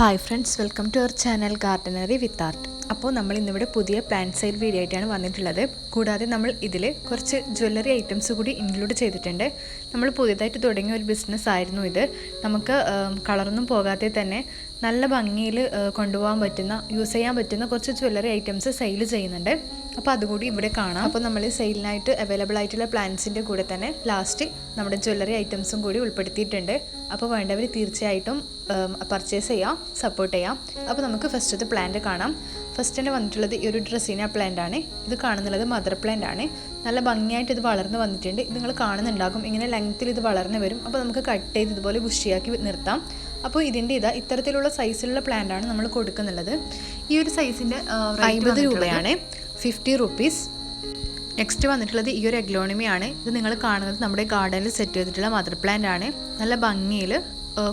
Hi friends welcome to our channel gardenery with art അപ്പോൾ നമ്മൾ ഇന്നിവിടെ പുതിയ പ്ലാന്റ് സെയിൽ വീഡിയോ ആയിട്ടാണ് വന്നിട്ടുള്ളത്. കൂടാതെ നമ്മൾ ഇതിൽ കുറച്ച് ജ്വല്ലറി ഐറ്റംസ് കൂടി ഇൻക്ലൂഡ് ചെയ്തിട്ടുണ്ട്. നമ്മൾ പുതിയതായിട്ട് തുടങ്ങിയ ഒരു ബിസിനസ് ആയിരുന്നു ഇത്. നമുക്ക് കളറൊന്നും പോകാതെ തന്നെ നല്ല ഭംഗിയിൽ കൊണ്ടുപോകാൻ പറ്റുന്ന യൂസ് ചെയ്യാൻ പറ്റുന്ന കുറച്ച് ജ്വല്ലറി ഐറ്റംസ് സെയിൽ ചെയ്യുന്നുണ്ട്. അപ്പോൾ അതുകൂടി ഇവിടെ കാണാം. അപ്പോൾ നമ്മൾ സെയിലിനായിട്ട് അവൈലബിൾ ആയിട്ടുള്ള പ്ലാന്റ്സിന്റെ കൂടെ തന്നെ ലാസ്റ്റ് നമ്മുടെ ജ്വല്ലറി ഐറ്റംസും കൂടി ഉൾപ്പെടുത്തിയിട്ടുണ്ട്. അപ്പോൾ വേണ്ടവർ തീർച്ചയായിട്ടും പർച്ചേസ് ചെയ്യാം സപ്പോർട്ട് ചെയ്യാം. അപ്പോൾ നമുക്ക് ഫസ്റ്റത്തെ പ്ലാന്റ് കാണാം. ഫസ്റ്റ് തന്നെ വന്നിട്ടുള്ളത് ഈ ഒരു ഡ്രസ്സിന പ്ലാന്റ് ആണ്. ഇത് കാണുന്നുള്ളത് മദർ പ്ലാന്റ് ആണ്. നല്ല ഭംഗിയായിട്ട് ഇത് വളർന്ന് വന്നിട്ടുണ്ട്. ഇത് നിങ്ങൾ കാണുന്നുണ്ടാകും. ഇങ്ങനെ ലെങ്ത്തിൽ ഇത് വളർന്ന് വരും. അപ്പോൾ നമുക്ക് കട്ട് ചെയ്ത് ഇതുപോലെ ബുഷിയാക്കി നിർത്താം. അപ്പോൾ ഇതിന്റെ ഇതാ ഇത്തരത്തിലുള്ള സൈസിലുള്ള പ്ലാന്റ് ആണ് നമ്മൾ കൊടുക്കുന്നുള്ളത്. ഈ ഒരു സൈസിന്റെ അമ്പത് രൂപയാണ്. ഫിഫ്റ്റി റുപ്പീസ് നെക്സ്റ്റ് വന്നിട്ടുള്ളത് ഈ ഒരു എഗ്ലോണിമിയാണ് ഇത് നിങ്ങൾ കാണുന്നത് നമ്മുടെ ഗാർഡനിൽ സെറ്റ് ചെയ്തിട്ടുള്ള മദർ പ്ലാന്റ് ആണ്. നല്ല ഭംഗിയിൽ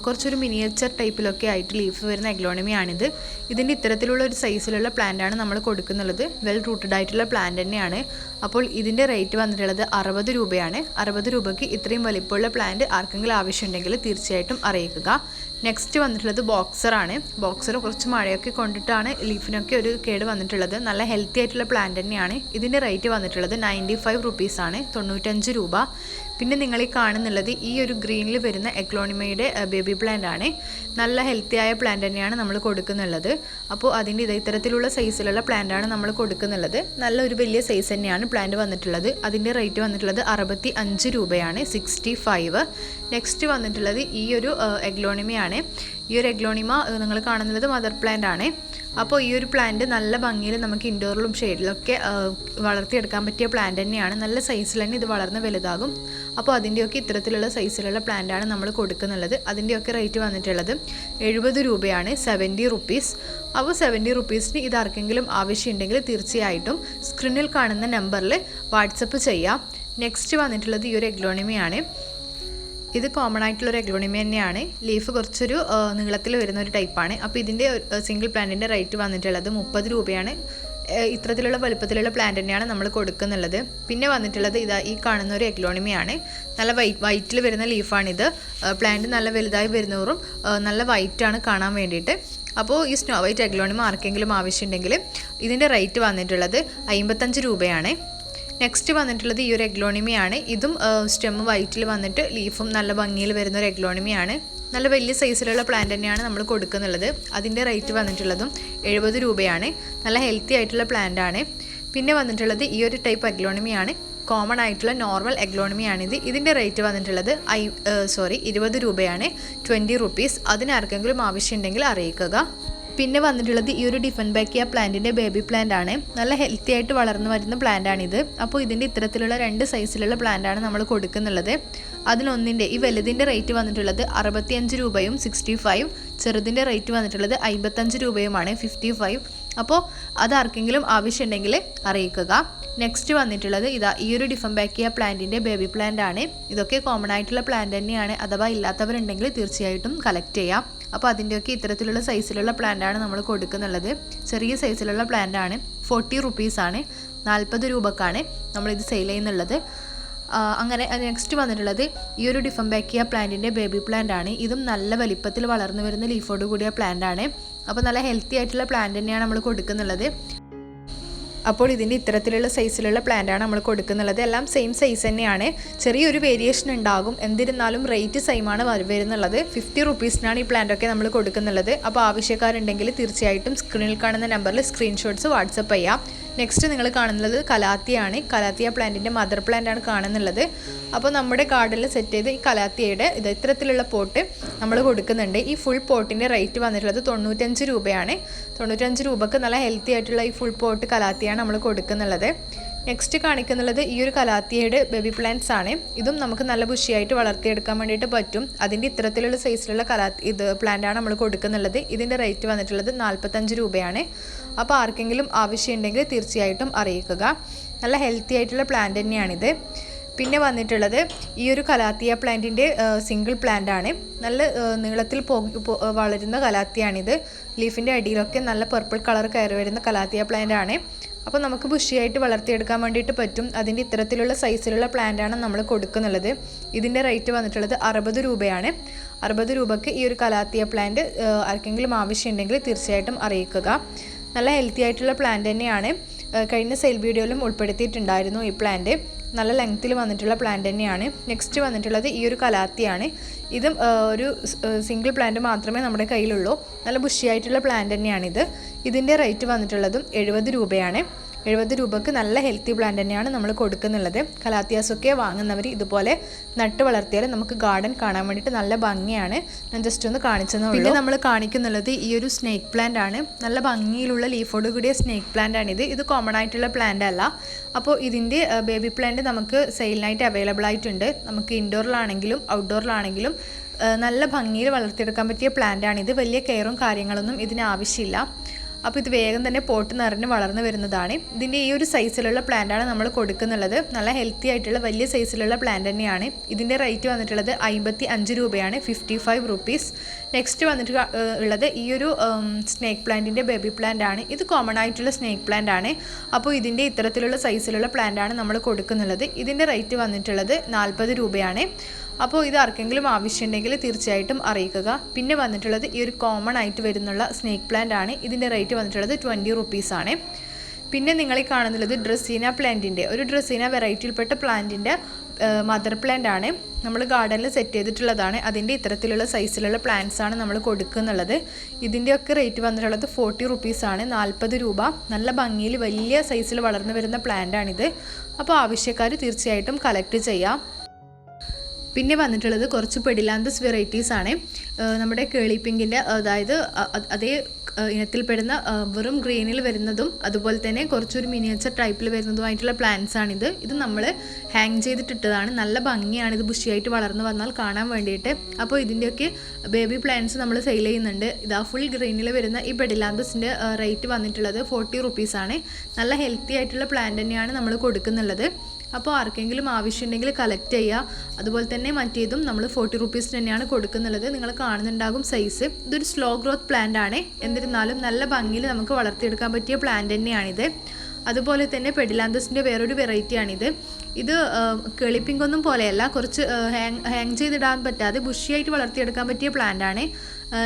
കുറച്ചൊരു മിനിയേച്ചർ ടൈപ്പിലൊക്കെ ആയിട്ട് ലീഫ് വരുന്ന എഗ്ലോണിമിയാണിത് ഇതിന്റെ ഇത്തരത്തിലുള്ള ഒരു സൈസിലുള്ള പ്ലാന്റാണ് നമ്മൾ കൊടുക്കുന്നുള്ളത്. വെൽ റൂട്ടഡ് ആയിട്ടുള്ള പ്ലാന്റ് തന്നെയാണ്. അപ്പോൾ ഇതിന്റെ റേറ്റ് വന്നിട്ടുള്ളത് അറുപത് രൂപയാണ്. അറുപത് രൂപയ്ക്ക് ഇത്രയും വലിപ്പമുള്ള പ്ലാന്റ് ആർക്കെങ്കിലും ആവശ്യമുണ്ടെങ്കിൽ തീർച്ചയായിട്ടും അറിയിക്കുക. നെക്സ്റ്റ് വന്നിട്ടുള്ളത് ബോക്സറാണ് ബോക്സർ കുറച്ച് മഴയൊക്കെ കൊണ്ടിട്ടാണ് ലീഫിനൊക്കെ ഒരു കേട് വന്നിട്ടുള്ളത്. നല്ല ഹെൽത്തി ആയിട്ടുള്ള പ്ലാന്റ് തന്നെയാണ്. ഇതിന്റെ റേറ്റ് വന്നിട്ടുള്ളത് നയന്റി ഫൈവ് റുപ്പീസാണ് തൊണ്ണൂറ്റഞ്ച് രൂപ. പിന്നെ നിങ്ങൾ ഈ കാണുന്നുള്ളത് ഈ ഒരു ഗ്രീനിൽ വരുന്ന എക്ലോണിമയുടെ ബേബി പ്ലാന്റ് ആണ്. നല്ല ഹെൽത്തി ആയ പ്ലാന്റ് തന്നെയാണ് നമ്മൾ കൊടുക്കുന്നുള്ളത്. അപ്പോൾ അതിന്റെ ഇതേ ഇത്തരത്തിലുള്ള സൈസിലുള്ള പ്ലാന്റ് ആണ് നമ്മൾ കൊടുക്കുന്നുള്ളത്. നല്ല ഒരു വലിയ സൈസ് തന്നെയാണ് പ്ലാന്റ് വന്നിട്ടുള്ളത്. അതിന്റെ റേറ്റ് വന്നിട്ടുള്ളത് അറുപത്തി അഞ്ച് രൂപയാണ് സിക്സ്റ്റി ഫൈവ് നെക്സ്റ്റ് വന്നിട്ടുള്ളത് ഈ ഒരു എഗ്ലോണിമയാണ് ഈ ഒരു എഗ്ലോണിമ നിങ്ങൾ കാണുന്നത് മദർ പ്ലാന്റ് ആണ്. അപ്പോൾ ഈ ഒരു പ്ലാന്റ് നല്ല ഭംഗിയിൽ നമുക്ക് ഇൻഡോറിലും ഷെയ്ഡിലൊക്കെ വളർത്തിയെടുക്കാൻ പറ്റിയ പ്ലാന്റ് തന്നെയാണ്. നല്ല സൈസിൽ തന്നെ ഇത് വളർന്ന് വലുതാകും. അപ്പോൾ അതിന്റെയൊക്കെ ഇത്തരത്തിലുള്ള സൈസിലുള്ള പ്ലാന്റാണ് നമ്മൾ കൊടുക്കുന്നുള്ളത്. അതിന്റെയൊക്കെ റേറ്റ് വന്നിട്ടുള്ളത് എഴുപത് രൂപയാണ് സെവന്റി റുപ്പീസ് അപ്പോൾ സെവന്റി റുപ്പീസിന് ഇത് ആർക്കെങ്കിലും ആവശ്യമുണ്ടെങ്കിൽ തീർച്ചയായിട്ടും സ്ക്രീനിൽ കാണുന്ന നമ്പറിൽ വാട്സപ്പ് ചെയ്യാം. നെക്സ്റ്റ് വന്നിട്ടുള്ളത് ഈ ഒരു എഗ്ലോണിമയാണ്. ഇത് കോമൺ ആയിട്ടുള്ള ഒരു എഗ്ലോണിമി തന്നെയാണ്. ലീഫ് കുറച്ചൊരു നീളത്തിൽ വരുന്ന ഒരു ടൈപ്പാണ് അപ്പോൾ ഇതിന്റെ സിംഗിൾ പ്ലാന്റിന്റെ റേറ്റ് വന്നിട്ടുള്ളത് മുപ്പത് രൂപയാണ്. ഇത്തരത്തിലുള്ള വലുപ്പത്തിലുള്ള പ്ലാന്റ് തന്നെയാണ് നമ്മൾ കൊടുക്കുന്നുള്ളത്. പിന്നെ വന്നിട്ടുള്ളത് ഇതാ ഈ കാണുന്ന ഒരു എഗ്ലോണിമയാണ് നല്ല വൈറ്റ് വൈറ്റിൽ വരുന്ന ലീഫാണിത് പ്ലാന്റ് നല്ല വലുതായി വരുന്നവരും നല്ല വൈറ്റാണ് കാണാൻ വേണ്ടിയിട്ട്. അപ്പോൾ ഈ സ്നോ വൈറ്റ് എഗ്ലോണിമ ആർക്കെങ്കിലും ആവശ്യമുണ്ടെങ്കിൽ ഇതിന്റെ റേറ്റ് വന്നിട്ടുള്ളത് അമ്പത്തഞ്ച് രൂപയാണ്. നെക്സ്റ്റ് വന്നിട്ടുള്ളത് ഈ ഒരു എഗ്ലോണിമിയാണ്. ഇതും സ്റ്റെം വൈറ്റിൽ വന്നിട്ട് ലീഫും നല്ല ഭംഗിയിൽ വരുന്ന ഒരു എഗ്ലോണിമിയാണ്. നല്ല വലിയ സൈസിലുള്ള പ്ലാന്റ് തന്നെയാണ് നമ്മൾ കൊടുക്കുന്നുള്ളത്. അതിന്റെ റേറ്റ് വന്നിട്ടുള്ളതും എഴുപത് രൂപയാണ്. നല്ല ഹെൽത്തി ആയിട്ടുള്ള പ്ലാന്റ് ആണ്. പിന്നെ വന്നിട്ടുള്ളത് ഈ ഒരു ടൈപ്പ് എഗ്ലോണിമിയാണ് കോമൺ ആയിട്ടുള്ള നോർമൽ എഗ്ലോണമിയാണിത് ഇതിന്റെ റേറ്റ് വന്നിട്ടുള്ളത് ഐ സോറി ഇരുപത് രൂപയാണ്. ട്വന്റി റുപ്പീസ് അതിനാർക്കെങ്കിലും ആവശ്യമുണ്ടെങ്കിൽ അറിയിക്കുക. പിന്നെ വന്നിട്ടുള്ളത് ഈ ഒരു ഡിഫൻ ബാക്കിയ പ്ലാന്റിന്റെ ബേബി പ്ലാന്റ് ആണ്. നല്ല ഹെൽത്തി ആയിട്ട് വളർന്നു വരുന്ന പ്ലാന്റ് ആണിത്. അപ്പോൾ ഇതിന്റെ ഇത്തരത്തിലുള്ള രണ്ട് സൈസിലുള്ള പ്ലാന്റ് ആണ് നമ്മൾ കൊടുക്കുന്നുള്ളത്. അതിലൊന്നിന്റെ ഈ വലുതിന്റെ റേറ്റ് വന്നിട്ടുള്ളത് അറുപത്തിയഞ്ച് രൂപയും സിക്സ്റ്റി ഫൈവ് ചെറുതിന്റെ റേറ്റ് വന്നിട്ടുള്ളത് അമ്പത്തഞ്ച് രൂപയുമാണ് ഫിഫ്റ്റി ഫൈവ് അപ്പോൾ അത് ആർക്കെങ്കിലും ആവശ്യമുണ്ടെങ്കിൽ അറിയിക്കുക. നെക്സ്റ്റ് വന്നിട്ടുള്ളത് ഇതാ ഈ ഒരു ഡിഫംബാക്കിയ പ്ലാന്റിന്റെ ബേബി പ്ലാന്റ് ആണ്. ഇതൊക്കെ കോമൺ ആയിട്ടുള്ള പ്ലാന്റ് തന്നെയാണ്. അഥവാ ഇല്ലാത്തവരുണ്ടെങ്കിൽ തീർച്ചയായിട്ടും കളക്ട് ചെയ്യാം. അപ്പോൾ അതിന്റെയൊക്കെ ഇത്തരത്തിലുള്ള സൈസിലുള്ള പ്ലാന്റ് ആണ് നമ്മൾ കൊടുക്കുന്നുള്ളത്. ചെറിയ സൈസിലുള്ള പ്ലാന്റ് ആണ്. ഫോർട്ടി റുപ്പീസാണ് നാൽപ്പത് രൂപക്കാണ് നമ്മളിത് സെയിൽ ചെയ്യുന്നുള്ളത്. അങ്ങനെ നെക്സ്റ്റ് വന്നിട്ടുള്ളത് ഈ ഒരു ഡിഫംബാക്കിയ പ്ലാന്റിന്റെ ബേബി പ്ലാന്റ് ആണ്. ഇതും നല്ല വലിപ്പത്തിൽ വളർന്നു വരുന്ന ലീഫോട് കൂടിയ പ്ലാന്റ് ആണ്. അപ്പോൾ നല്ല ഹെൽത്തി ആയിട്ടുള്ള പ്ലാന്റ് തന്നെയാണ് നമ്മൾ കൊടുക്കുന്നുള്ളത്. അപ്പോൾ ഇതിന്റെ ഇത്തരത്തിലുള്ള സൈസിലുള്ള പ്ലാന്റാണ് നമ്മൾ കൊടുക്കുന്നുള്ളത്. എല്ലാം സെയിം സൈസ് തന്നെയാണ്. ചെറിയൊരു വേരിയേഷൻ ഉണ്ടാകും. എന്നിരുന്നാലും റേറ്റ് സെയിമാണ് വരുന്നുള്ളത്. ഫിഫ്റ്റി റുപ്പീസിനാണ് ഈ പ്ലാന്റൊക്കെ നമ്മൾ കൊടുക്കുന്നുള്ളത്. അപ്പോൾ ആവശ്യക്കാരുണ്ടെങ്കിൽ തീർച്ചയായിട്ടും സ്ക്രീനിൽ കാണുന്ന നമ്പറിൽ സ്ക്രീൻഷോട്ട്സ് വാട്സപ്പ് ചെയ്യാം. നെക്സ്റ്റ് നിങ്ങൾ കാണുന്നത് കലാത്തിയാണ്. കലാത്തിയ പ്ലാന്റിന്റെ മദർ പ്ലാന്റ് ആണ് കാണുന്നുള്ളത്. അപ്പോൾ നമ്മുടെ ഗാർഡനിൽ സെറ്റ് ചെയ്ത് ഈ കലാത്തിയയുടെ ഇത് ഇത്തരത്തിലുള്ള പോട്ട് നമ്മൾ കൊടുക്കുന്നുണ്ട്. ഈ ഫുൾ പോട്ടിന്റെ റേറ്റ് വന്നിട്ടുള്ളത് തൊണ്ണൂറ്റഞ്ച് രൂപയാണ്. തൊണ്ണൂറ്റഞ്ച് രൂപക്ക് നല്ല ഹെൽത്തി ആയിട്ടുള്ള ഈ ഫുൾ പോട്ട് കലാത്തിയാണ് നമ്മൾ കൊടുക്കുന്നുള്ളത്. നെക്സ്റ്റ് കാണിക്കുന്നുള്ളത് ഈ ഒരു കലാത്തിയയുടെ ബേബി പ്ലാന്റ്സ് ആണ്. ഇതും നമുക്ക് നല്ല ബുഷിയായിട്ട് വളർത്തിയെടുക്കാൻ വേണ്ടിയിട്ട് പറ്റും. അതിന്റെ ഇത്തരത്തിലുള്ള സൈസിലുള്ള കലാ ഇത് പ്ലാന്റ് ആണ് നമ്മൾ കൊടുക്കുന്നുള്ളത്. ഇതിന്റെ റേറ്റ് വന്നിട്ടുള്ളത് നാൽപ്പത്തഞ്ച് രൂപയാണ്. അപ്പോൾ ആർക്കെങ്കിലും ആവശ്യമുണ്ടെങ്കിൽ തീർച്ചയായിട്ടും അറിയിക്കുക. നല്ല ഹെൽത്തി ആയിട്ടുള്ള പ്ലാന്റ് തന്നെയാണിത്. പിന്നെ വന്നിട്ടുള്ളത് ഈ ഒരു കലാത്തിയ പ്ലാന്റിന്റെ സിംഗിൾ പ്ലാന്റ് ആണ്. നല്ല നീളത്തിൽ വളരുന്ന കലാത്തിയാണിത്. ലീഫിന്റെ അടിയിലൊക്കെ നല്ല പർപ്പിൾ കളർ കയറി വരുന്ന കലാത്തിയ പ്ലാന്റ് ആണ്. അപ്പോൾ നമുക്ക് ബുഷിയായിട്ട് വളർത്തിയെടുക്കാൻ വേണ്ടിയിട്ട് പറ്റും. അതിന്റെ ഇത്തരത്തിലുള്ള സൈസിലുള്ള പ്ലാന്റാണ് നമ്മൾ കൊടുക്കുന്നുള്ളത്. ഇതിന്റെ റേറ്റ് വന്നിട്ടുള്ളത് അറുപത് രൂപയാണ്. അറുപത് രൂപയ്ക്ക് ഈ ഒരു കലാത്തിയ പ്ലാന്റ് ആർക്കെങ്കിലും ആവശ്യമുണ്ടെങ്കിൽ തീർച്ചയായിട്ടും അറിയിക്കുക. നല്ല ഹെൽത്തി ആയിട്ടുള്ള പ്ലാന്റ് തന്നെയാണ്. കഴിഞ്ഞ സെയിൽ വീഡിയോയിലും ഉൾപ്പെടുത്തിയിട്ടുണ്ടായിരുന്നു ഈ പ്ലാന്റ് നല്ല ലെങ്ത്തിൽ വന്നിട്ടുള്ള പ്ലാന്റ് തന്നെയാണ്. നെക്സ്റ്റ് വന്നിട്ടുള്ളത് ഈ ഒരു കലാത്തിയാണ്. ഇതും ഒരു സിംഗിൾ പ്ലാന്റ് മാത്രമേ നമ്മുടെ കയ്യിലുള്ളൂ. നല്ല ബുഷിയായിട്ടുള്ള പ്ലാന്റ് തന്നെയാണിത്. ഇതിന്റെ റേറ്റ് വന്നിട്ടുള്ളതും എഴുപത് രൂപയാണ്. എഴുപത് രൂപക്ക് നല്ല ഹെൽത്തി പ്ലാന്റ് തന്നെയാണ് നമ്മൾ കൊടുക്കുന്നുള്ളത്. കലാത്തിയാസൊക്കെ വാങ്ങുന്നവർ ഇതുപോലെ നട്ട് വളർത്തിയാൽ നമുക്ക് ഗാർഡൻ കാണാൻ വേണ്ടിയിട്ട് നല്ല ഭംഗിയാണ്. ഞാൻ ജസ്റ്റ് ഒന്ന് കാണിച്ചു പിന്നെ നമ്മൾ കാണിക്കുന്നുള്ളത് ഈ ഒരു സ്നേക്ക് പ്ലാന്റ് ആണ്. നല്ല ഭംഗിയിലുള്ള ലീഫോട് കൂടിയ സ്നേക്ക് പ്ലാന്റ് ആണിത് ഇത്. കോമൺ ആയിട്ടുള്ള പ്ലാന്റ് അല്ല. അപ്പോൾ ഇതിന്റെ ബേബി പ്ലാന്റ് നമുക്ക് സെയിലിനായിട്ട് അവൈലബിൾ ആയിട്ടുണ്ട്. നമുക്ക് ഇൻഡോറിലാണെങ്കിലും ഔട്ട്ഡോറിലാണെങ്കിലും നല്ല ഭംഗിയിൽ വളർത്തിയെടുക്കാൻ പറ്റിയ പ്ലാന്റ് ആണ് ഇത്. വലിയ കെയറും കാര്യങ്ങളൊന്നും ഇതിന് ആവശ്യമില്ല. അപ്പോൾ ഇത് വേഗം തന്നെ പോട്ട് നിറഞ്ഞ് വളർന്നു വരുന്നതാണ്. ഇതിന്റെ ഈ ഒരു സൈസിലുള്ള പ്ലാന്റാണ് നമ്മൾ കൊടുക്കുന്നുള്ളത്. നല്ല ഹെൽത്തി ആയിട്ടുള്ള വലിയ സൈസിലുള്ള പ്ലാന്റ് തന്നെയാണ്. ഇതിന്റെ റേറ്റ് വന്നിട്ടുള്ളത് അമ്പത്തി അഞ്ച് രൂപയാണ് ഫിഫ്റ്റി ഫൈവ് റുപ്പീസ്. നെക്സ്റ്റ് വന്നിട്ട് ഉള്ളത് ഈ ഒരു സ്നേക്ക് പ്ലാന്റിന്റെ ബേബി പ്ലാന്റ് ആണ്. ഇത് കോമൺ ആയിട്ടുള്ള സ്നേക്ക് പ്ലാന്റ് ആണ്. അപ്പോൾ ഇതിന്റെ ഇത്തരത്തിലുള്ള സൈസിലുള്ള പ്ലാന്റ് ആണ് നമ്മൾ കൊടുക്കുന്നുള്ളത്. ഇതിന്റെ റേറ്റ് വന്നിട്ടുള്ളത് നാൽപ്പത് രൂപയാണ്. അപ്പോൾ ഇത് ആർക്കെങ്കിലും ആവശ്യമുണ്ടെങ്കിൽ തീർച്ചയായിട്ടും അറിയിക്കുക. പിന്നെ വന്നിട്ടുള്ളത് ഈ ഒരു കോമൺ ആയിട്ട് വരുന്നുള്ള സ്നേക്ക് പ്ലാന്റ് ആണ്. ഇതിന്റെ റേറ്റ് വന്നിട്ടുള്ളത് ട്വന്റി റുപ്പീസ് ആണ്. പിന്നെ നിങ്ങൾ കാണുന്നുള്ളത് ഡ്രസ്സീന പ്ലാന്റിന്റെ ഒരു ഡ്രസ്സീന വെറൈറ്റിയിൽപ്പെട്ട പ്ലാന്റിന്റെ മദർ പ്ലാന്റ് ആണ്. നമ്മൾ ഗാർഡനിൽ സെറ്റ് ചെയ്തിട്ടുള്ളതാണ്. അതിന്റെ ഇത്തരത്തിലുള്ള സൈസിലുള്ള പ്ലാന്റ്സ് ആണ് നമ്മൾ കൊടുക്കുന്നുള്ളത്. ഇതിന്റെയൊക്കെ റേറ്റ് വന്നിട്ടുള്ളത് ഫോർട്ടി റുപ്പീസാണ് നാൽപ്പത് രൂപ. നല്ല ഭംഗിയിൽ വലിയ സൈസിൽ വളർന്നു വരുന്ന പ്ലാന്റാണിത് അപ്പോൾ ആവശ്യക്കാർ തീർച്ചയായിട്ടും കളക്ട് ചെയ്യാം. പിന്നെ വന്നിട്ടുള്ളത് കുറച്ച് പെഡിലാന്തസ് വെറൈറ്റീസ് ആണ്. നമ്മുടെ കേളി പിങ്കിന്റെ അതായത് അതേ ഇനത്തിൽപ്പെടുന്ന വെറും ഗ്രീനിൽ വരുന്നതും അതുപോലെ തന്നെ കുറച്ചൊരു മിനിയേച്ചർ ടൈപ്പിൽ വരുന്നതുമായിട്ടുള്ള പ്ലാന്റ്സ് ആണിത്. ഇത് നമ്മൾ ഹാങ് ചെയ്തിട്ടിട്ടതാണ്. നല്ല ഭംഗിയാണ് ഇത് ബുഷിയായിട്ട് വളർന്നു വന്നാൽ കാണാൻ വേണ്ടിയിട്ട്. അപ്പോൾ ഇതിന്റെയൊക്കെ ബേബി പ്ലാന്റ്സ് നമ്മൾ സെയിൽ ചെയ്യുന്നുണ്ട്. ഇതാ ഫുൾ ഗ്രീനിൽ വരുന്ന ഈ പെഡിലാന്തസിന്റെ റേറ്റ് വന്നിട്ടുള്ളത് ഫോർട്ടി റുപ്പീസാണ് നല്ല ഹെൽത്തി ആയിട്ടുള്ള പ്ലാന്റ് തന്നെയാണ് നമ്മൾ കൊടുക്കുന്നുള്ളത്. അപ്പോൾ ആർക്കെങ്കിലും ആവശ്യമുണ്ടെങ്കിൽ കളക്ട് ചെയ്യുക. അതുപോലെ തന്നെ മറ്റേതും നമ്മൾ ഫോർട്ടി റുപ്പീസ് തന്നെയാണ് കൊടുക്കുന്നുള്ളത് നിങ്ങൾ കാണുന്നുണ്ടാകും സൈസ് ഇതൊരു സ്ലോ ഗ്രോത്ത് പ്ലാന്റ് ആണ്. എന്നിരുന്നാലും നല്ല ഭംഗിയിൽ നമുക്ക് വളർത്തിയെടുക്കാൻ പറ്റിയ പ്ലാന്റ് തന്നെയാണിത്. അതുപോലെ തന്നെ പെഡിലാന്തസിന്റെ വേറൊരു വെറൈറ്റിയാണിത്. ഇത് കെളിപ്പിങ്കൊന്നും പോലെയല്ല. കുറച്ച് ഹാങ് ഹാങ് ചെയ്തിടാൻ പറ്റാതെ ബുഷിയായിട്ട് വളർത്തിയെടുക്കാൻ പറ്റിയ പ്ലാന്റ് ആണ്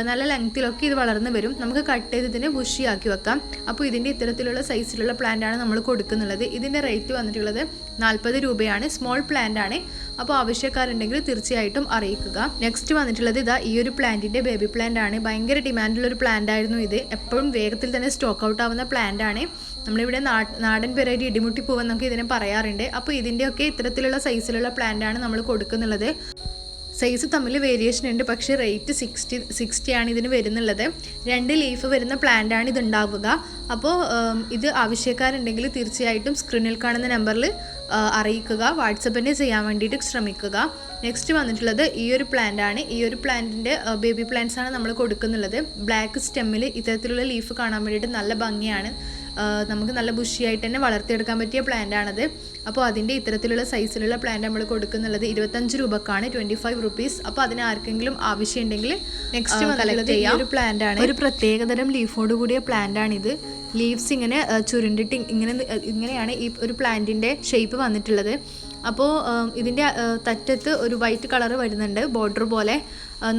നല്ല ലെങ്ത്തിലൊക്കെ ഇത് വളർന്നു വരും. നമുക്ക് കട്ട് ചെയ്ത് ഇതിനെ ബുഷിയാക്കി വെക്കാം. അപ്പോൾ ഇതിന്റെ ഇത്തരത്തിലുള്ള സൈസിലുള്ള പ്ലാന്റ് ആണ് നമ്മൾ കൊടുക്കുന്നുള്ളത്. ഇതിന്റെ റേറ്റ് വന്നിട്ടുള്ളത് നാൽപ്പത് രൂപയാണ്. സ്മോൾ പ്ലാന്റ് ആണ് അപ്പോൾ ആവശ്യക്കാരുണ്ടെങ്കിൽ തീർച്ചയായിട്ടും അറിയിക്കുക. നെക്സ്റ്റ് വന്നിട്ടുള്ളത് ഇതാ ഈ ഒരു പ്ലാന്റിന്റെ ബേബി പ്ലാന്റ് ആണ്. ഭയങ്കര ഡിമാൻഡുള്ള ഒരു പ്ലാന്റ് ആയിരുന്നു ഇത്. എപ്പോഴും വേഗത്തിൽ തന്നെ സ്റ്റോക്ക് ഔട്ട് ആവുന്ന പ്ലാന്റ് ആണ്. നമ്മളിവിടെ നാടൻ വെറൈറ്റി ഇടിമുട്ടി പൂവെന്നൊക്കെ ഇതിനെ പറയാറുണ്ട്. അപ്പോൾ ഇതിന്റെയൊക്കെ ഇത്തരത്തിലുള്ള സൈസിലുള്ള പ്ലാന്റ് ആണ് നമ്മൾ കൊടുക്കുന്നുള്ളത്. സൈസ് തമ്മിൽ വേരിയേഷൻ ഉണ്ട്. പക്ഷേ റേറ്റ് സിക്സ്റ്റി സിക്സ്റ്റി ആണ് ഇതിന് വരുന്നുള്ളത്. രണ്ട് ലീഫ് വരുന്ന പ്ലാന്റ് ആണ് ഇതുണ്ടാവുക. അപ്പോൾ ഇത് ആവശ്യക്കാരുണ്ടെങ്കിൽ തീർച്ചയായിട്ടും സ്ക്രീനിൽ കാണുന്ന നമ്പറിൽ അറിയിക്കുക. വാട്സപ്പിന് ചെയ്യാൻ വേണ്ടിയിട്ട് ശ്രമിക്കുക. നെക്സ്റ്റ് വന്നിട്ടുള്ളത് ഈ ഒരു പ്ലാന്റ് ആണ്. ഈ ഒരു പ്ലാന്റിന്റെ ബേബി പ്ലാന്റ്സ് ആണ് നമ്മൾ കൊടുക്കുന്നുള്ളത്. ബ്ലാക്ക് സ്റ്റെമ്മിൽ ഇത്തരത്തിലുള്ള ലീഫ് കാണാൻ വേണ്ടിയിട്ട് നല്ല ഭംഗിയാണ്. നമുക്ക് നല്ല ബുഷിയായിട്ട് തന്നെ വളർത്തിയെടുക്കാൻ പറ്റിയ പ്ലാന്റ് ആണത്. അപ്പോൾ അതിന്റെ ഇത്തരത്തിലുള്ള സൈസിലുള്ള പ്ലാന്റ് നമ്മൾ കൊടുക്കുന്നുള്ളത് ഇരുപത്തഞ്ച് രൂപക്കാണ് ട്വന്റി ഫൈവ് റുപ്പീസ് അപ്പോൾ അതിന് ആർക്കെങ്കിലും ആവശ്യമുണ്ടെങ്കിൽ നെക്സ്റ്റ് കളക്ട് ചെയ്യാം. ഒരു പ്ലാന്റ് ആണ്. ഒരു പ്രത്യേകതരം ലീഫോട് കൂടിയ പ്ലാന്റ് ആണിത്. ലീവ്സ് ഇങ്ങനെ ചുരുണ്ടിട്ട് ഇങ്ങനെ ഇങ്ങനെയാണ് ഈ ഒരു പ്ലാന്റിന്റെ ഷേപ്പ് വന്നിട്ടുള്ളത്. അപ്പോൾ ഇതിന്റെ തറ്റത്ത് ഒരു വൈറ്റ് കളർ വരുന്നുണ്ട് ബോർഡർ പോലെ.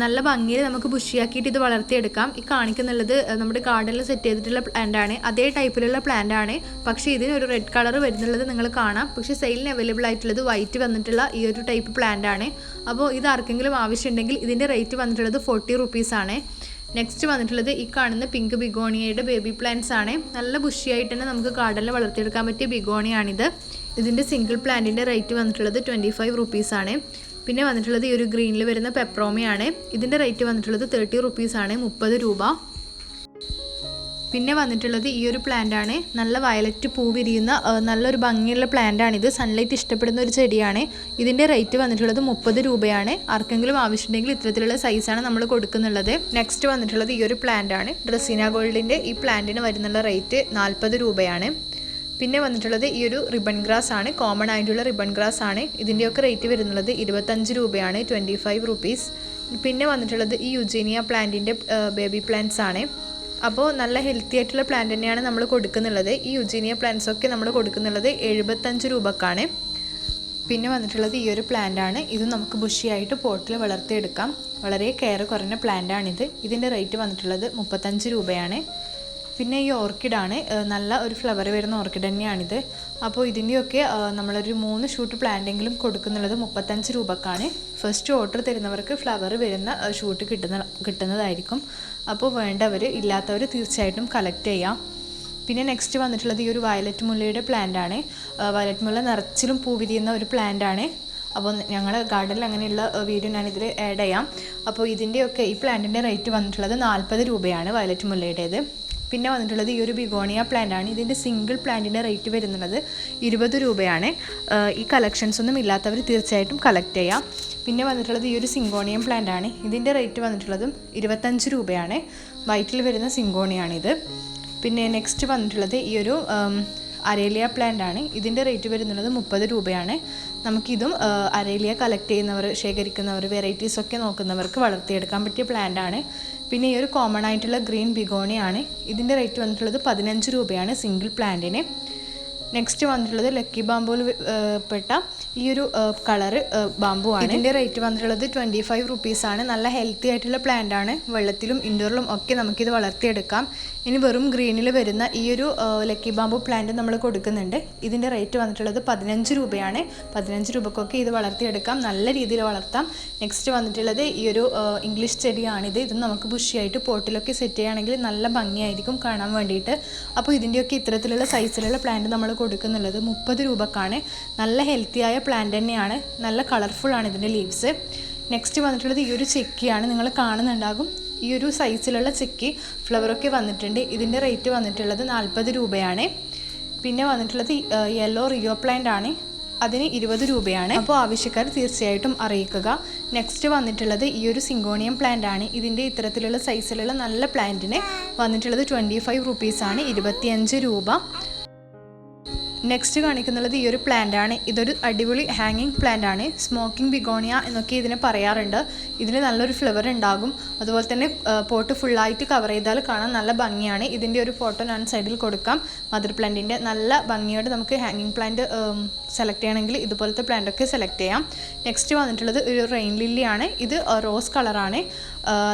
നല്ല ഭംഗിയിൽ നമുക്ക് ബുഷിയാക്കിയിട്ട് ഇത് വളർത്തിയെടുക്കാം. ഈ കാണിക്കുന്നുള്ളത് നമ്മുടെ ഗാർഡനിൽ സെറ്റ് ചെയ്തിട്ടുള്ള പ്ലാന്റ് ആണ്. അതേ ടൈപ്പിലുള്ള പ്ലാന്റ് ആണ്. പക്ഷേ ഇതിന് ഒരു റെഡ് കളർ വരുന്നുള്ളത് നിങ്ങൾ കാണാം. പക്ഷേ സെയിലിന് അവൈലബിൾ ആയിട്ടുള്ളത് വൈറ്റ് വന്നിട്ടുള്ള ഈ ഒരു ടൈപ്പ് പ്ലാന്റ് ആണ്. അപ്പോൾ ഇത് ആർക്കെങ്കിലും ആവശ്യമുണ്ടെങ്കിൽ ഇതിന്റെ റേറ്റ് വന്നിട്ടുള്ളത് ഫോർട്ടി റുപ്പീസ് ആണ്. നെക്സ്റ്റ് വന്നിട്ടുള്ളത് ഈ കാണുന്ന പിങ്ക് ബിഗോണിയയുടെ ബേബി പ്ലാന്റ്സ് ആണ്. നല്ല ബുഷിയായിട്ട് തന്നെ നമുക്ക് ഗാർഡനിൽ വളർത്തിയെടുക്കാൻ പറ്റിയ ബിഗോണിയാണിത് ഇതിന്റെ സിംഗിൾ പ്ലാന്റിന്റെ റേറ്റ് വന്നിട്ടുള്ളത് ട്വന്റി ഫൈവ് റുപ്പീസാണ് പിന്നെ വന്നിട്ടുള്ളത് ഈ ഒരു ഗ്രീനിൽ വരുന്ന പെപ്രോമയാണ് ഇതിന്റെ റേറ്റ് വന്നിട്ടുള്ളത് തേർട്ടി റുപ്പീസാണ് മുപ്പത് രൂപ. പിന്നെ വന്നിട്ടുള്ളത് ഈ ഒരു പ്ലാന്റ് ആണ്. നല്ല വയലറ്റ് പൂ വിരിയുന്ന നല്ലൊരു ഭംഗിയുള്ള പ്ലാന്റാണ് ഇത് സൺലൈറ്റ് ഇഷ്ടപ്പെടുന്ന ഒരു ചെടിയാണ്. ഇതിന്റെ റേറ്റ് വന്നിട്ടുള്ളത് മുപ്പത് രൂപയാണ്. ആർക്കെങ്കിലും ആവശ്യമുണ്ടെങ്കിൽ ഇത്തരത്തിലുള്ള സൈസാണ് നമ്മൾ കൊടുക്കുന്നുള്ളത്. നെക്സ്റ്റ് വന്നിട്ടുള്ളത് ഈ ഒരു പ്ലാന്റ് ആണ്. ഗോൾഡിന്റെ ഈ പ്ലാന്റിന് വരുന്നുള്ള റേറ്റ് നാൽപ്പത് രൂപയാണ്. പിന്നെ വന്നിട്ടുള്ളത് ഈ ഒരു റിബൺ ഗ്രാസ് ആണ്. കോമൺ ആയിട്ടുള്ള റിബൺ ഗ്രാസ് ആണ്. ഇതിന്റെയൊക്കെ റേറ്റ് വരുന്നുള്ളത് ഇരുപത്തഞ്ച് രൂപയാണ് ട്വന്റി ഫൈവ് റുപ്പീസ് പിന്നെ വന്നിട്ടുള്ളത് ഈ യുജീനിയ പ്ലാന്റിന്റെ ബേബി പ്ലാന്റ്സ് ആണ്. അപ്പോൾ നല്ല ഹെൽത്തി ആയിട്ടുള്ള പ്ലാന്റ് തന്നെയാണ് നമ്മൾ കൊടുക്കുന്നുള്ളത്. ഈ യുജീനിയ പ്ലാന്റ്സ് ഒക്കെ നമ്മൾ കൊടുക്കുന്നുള്ളത് എഴുപത്തഞ്ച് രൂപക്കാണ്. പിന്നെ വന്നിട്ടുള്ളത് ഈ ഒരു പ്ലാന്റ് ആണ്. ഇത് നമുക്ക് ബുഷിയായിട്ട് പോട്ടിൽ വളർത്തിയെടുക്കാം. വളരെ കെയർ കുറഞ്ഞ പ്ലാന്റ് ആണിത്. ഇതിന്റെ റേറ്റ് വന്നിട്ടുള്ളത് മുപ്പത്തഞ്ച് രൂപയാണ്. പിന്നെ ഈ ഓർക്കിഡാണ് നല്ല ഒരു ഫ്ലവർ വരുന്ന ഓർക്കിഡ് തന്നെയാണിത്. അപ്പോൾ ഇതിന്റെയൊക്കെ നമ്മളൊരു മൂന്ന് ഷൂട്ട് പ്ലാന്റെങ്കിലും കൊടുക്കുന്നുള്ളത് മുപ്പത്തഞ്ച് രൂപക്കാണ്. ഫസ്റ്റ് ഓർഡർ തരുന്നവർക്ക് ഫ്ലവർ വരുന്ന ഷൂട്ട് കിട്ടുന്ന കിട്ടുന്നതായിരിക്കും. അപ്പോൾ വേണ്ടവർ ഇല്ലാത്തവർ തീർച്ചയായിട്ടും കളക്ട് ചെയ്യാം. പിന്നെ നെക്സ്റ്റ് വന്നിട്ടുള്ളത് ഈ ഒരു വയലറ്റ് മുല്ലയുടെ പ്ലാന്റ് ആണ് വയലറ്റ് മുല്ല നിറച്ചിലും പൂ വിരിയുന്ന ഒരു പ്ലാന്റ് ആണ് അപ്പോൾ ഞങ്ങൾ ഗാർഡനിൽ അങ്ങനെയുള്ള വീഡിയോ ഞാനിതിൽ ആഡ് ചെയ്യാം. അപ്പോൾ ഇതിന്റെയൊക്കെ ഈ പ്ലാന്റിന്റെ റേറ്റ് വന്നിട്ടുള്ളത് നാൽപ്പത് രൂപയാണ് വയലറ്റ് മുല്ലയുടേത്. പിന്നെ വന്നിട്ടുള്ളത് ഈ ഒരു ബിഗോണിയ പ്ലാന്റ് ആണ്. ഇതിന്റെ സിംഗിൾ പ്ലാന്റിന്റെ റേറ്റ് വരുന്നത് ഇരുപത് രൂപയാണ്. ഈ കളക്ഷൻസ് ഒന്നും ഇല്ലാത്തവർ തീർച്ചയായിട്ടും കളക്ട് ചെയ്യാം. പിന്നെ വന്നിട്ടുള്ളത് ഈ ഒരു സിംഗോണിയം പ്ലാന്റ് ആണ്. ഇതിന്റെ റേറ്റ് വന്നിട്ടുള്ളതും ഇരുപത്തഞ്ച് രൂപയാണ്. വൈറ്റിൽ വരുന്ന സിങ്കോണിയാണിത് പിന്നെ നെക്സ്റ്റ് വന്നിട്ടുള്ളത് ഈ ഒരു അരേലിയ പ്ലാന്റ് ആണ്. ഇതിന്റെ റേറ്റ് വരുന്നത് മുപ്പത് രൂപയാണ്. നമുക്കിതും അരേലിയ കളക്ട് ചെയ്യുന്നവർ ശേഖരിക്കുന്നവർ വെറൈറ്റീസ് ഒക്കെ നോക്കുന്നവർക്ക് വളർത്തിയെടുക്കാൻ പറ്റിയ പ്ലാന്റ് ആണ്. പിന്നെ ഈ ഒരു കോമൺ ആയിട്ടുള്ള ഗ്രീൻ ബിഗോണിയാണ് ഇതിന്റെ റേറ്റ് വന്നിട്ടുള്ളത് പതിനഞ്ച് രൂപയാണ് സിംഗിൾ പ്ലാന്റിന് നെക്സ്റ്റ് വന്നിട്ടുള്ളത് ലക്കി ബാമ്പുവിൽ പെട്ട ഈ ഒരു കളർ ബാമ്പു ആണ്. ഇതിന്റെ റേറ്റ് വന്നിട്ടുള്ളത് ട്വന്റി ഫൈവ് റുപ്പീസാണ് നല്ല ഹെൽത്തി ആയിട്ടുള്ള പ്ലാന്റ് ആണ്. വെള്ളത്തിലും ഇൻഡോറിലും ഒക്കെ നമുക്കിത് വളർത്തിയെടുക്കാം. ഇനി വെറും ഗ്രീനിൽ വരുന്ന ഈ ഒരു ലക്കി ബാമ്പു പ്ലാന്റ് നമ്മൾ കൊടുക്കുന്നുണ്ട്. ഇതിന്റെ റേറ്റ് വന്നിട്ടുള്ളത് പതിനഞ്ച് രൂപയാണ്. പതിനഞ്ച് രൂപക്കൊക്കെ ഇത് വളർത്തിയെടുക്കാം. നല്ല രീതിയിൽ വളർത്താം. നെക്സ്റ്റ് വന്നിട്ടുള്ളത് ഈ ഒരു ഇംഗ്ലീഷ് ചെടിയാണിത്. ഇത് നമുക്ക് ബുഷിയായിട്ട് പോട്ടിലൊക്കെ സെറ്റ് ചെയ്യുകയാണെങ്കിൽ നല്ല ഭംഗിയായിരിക്കും കാണാൻ വേണ്ടിയിട്ട്. അപ്പോൾ ഇതിന്റെയൊക്കെ ഇത്തരത്തിലുള്ള സൈസിലുള്ള പ്ലാന്റ് നമ്മൾ കൊടുക്കുന്നുള്ളത് മുപ്പത് രൂപക്കാണ്. നല്ല ഹെൽത്തിയായ പ്ലാന്റ് തന്നെയാണ്. നല്ല കളർഫുൾ ആണ് ഇതിന്റെ ലീവ്സ് നെക്സ്റ്റ് വന്നിട്ടുള്ളത് ഈ ഒരു ചെക്കിയാണ്. നിങ്ങൾ കാണുന്നുണ്ടാകും. ഈ ഒരു സൈസിലുള്ള ചെക്കി ഫ്ലവറൊക്കെ വന്നിട്ടുണ്ട്. ഇതിന്റെ റേറ്റ് വന്നിട്ടുള്ളത് നാൽപ്പത് രൂപയാണ്. പിന്നെ വന്നിട്ടുള്ളത് യെല്ലോ റിയോ പ്ലാന്റ് ആണ്. അതിന് ഇരുപത് രൂപയാണ്. അപ്പോൾ ആവശ്യക്കാർ തീർച്ചയായിട്ടും അറിയിക്കുക. നെക്സ്റ്റ് വന്നിട്ടുള്ളത് ഈ ഒരു സിങ്കോണിയം പ്ലാന്റ് ആണ്. ഇതിന്റെ ഇത്തരത്തിലുള്ള സൈസിലുള്ള നല്ല പ്ലാന്റിന് വന്നിട്ടുള്ളത് ട്വന്റി ഫൈവ് റുപ്പീസാണ് ഇരുപത്തിയഞ്ച് രൂപ. നെക്സ്റ്റ് കാണിക്കുന്നുള്ളത് ഈ ഒരു പ്ലാന്റ് ആണ്. ഇതൊരു അടിപൊളി ഹാങ്ങിങ് പ്ലാന്റ് ആണ്. സ്മോക്കിംഗ് ബിഗോണിയ എന്നൊക്കെ ഇതിനെ പറയാറുണ്ട്. ഇതിന് നല്ലൊരു ഫ്ലവർ ഉണ്ടാകും. അതുപോലെ തന്നെ പോട്ട് ഫുള്ളായിട്ട് കവർ ചെയ്താൽ കാണാൻ നല്ല ഭംഗിയാണ്. ഇതിന്റെ ഒരു ഫോട്ടോ ഞാൻ സൈഡിൽ കൊടുക്കാം. മദർ പ്ലാന്റിന്റെ നല്ല ഭംഗിയോടെ നമുക്ക് ഹാങ്ങിങ് പ്ലാന്റ് സെലക്ട് ചെയ്യണമെങ്കിൽ ഇതുപോലത്തെ പ്ലാന്റ് ഒക്കെ സെലക്ട് ചെയ്യാം. നെക്സ്റ്റ് വന്നിട്ടുള്ളത് ഒരു റെയിൻ ലില്ലിയാണ് ഇത് റോസ് കളറാണ്